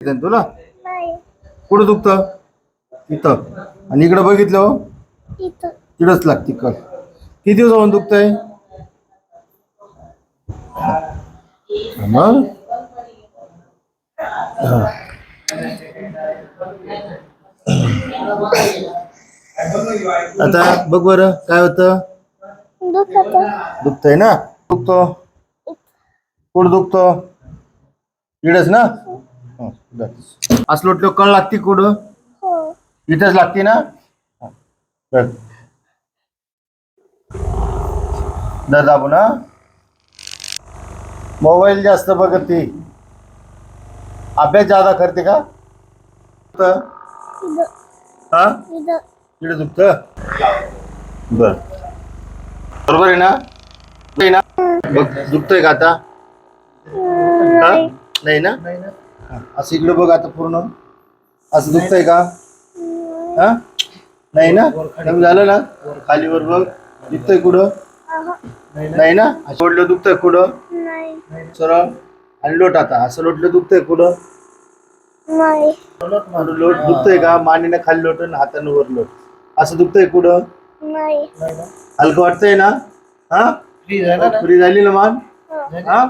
येतं ना तुला? नाही. कुठं दुखतं? इथं. आणि इकडं बघितलं हो? इथं. तिकडंच लागते कळ. किती दिवसापासून दुखतंय? मग. आता बघ बरं काय होतं? दुखत. दुखतंय ना? दुखतो? कुठं दुखतो? इकडंच ना? हं, इकडंच. असं लोटलं कळ लागते कुठं? हो. इथंच लागते ना? हं. दर दाबू ना. मोबाईल जास्त बघत ती अभ्यास जादा करते का? हा? इथं. इकडे दुखत बर. बरोबर आहे ना? आहे ना? बघ दुखतंय का आता? नाही ना? हा, असं इकडे बघ आता पूर्ण. असं दुखतंय का? हा? नाही ना? कमी झालं ना? खाली वर बघ. दुखतंय कुठं? नाही ना. सोडलं दुखतंय कुठं? नाही. सरळ. आणि लोट आता. असं लोटलं दुखतंय कुठं? नाही. आणि लोट दुखतंय का? मानेनं खाली लोट आणि हातानं वर लोट. असं दुखतंय कुठं? नाही. हलकं वाटतंय ना? हा? फ्री झाली ना मान? हो. हा?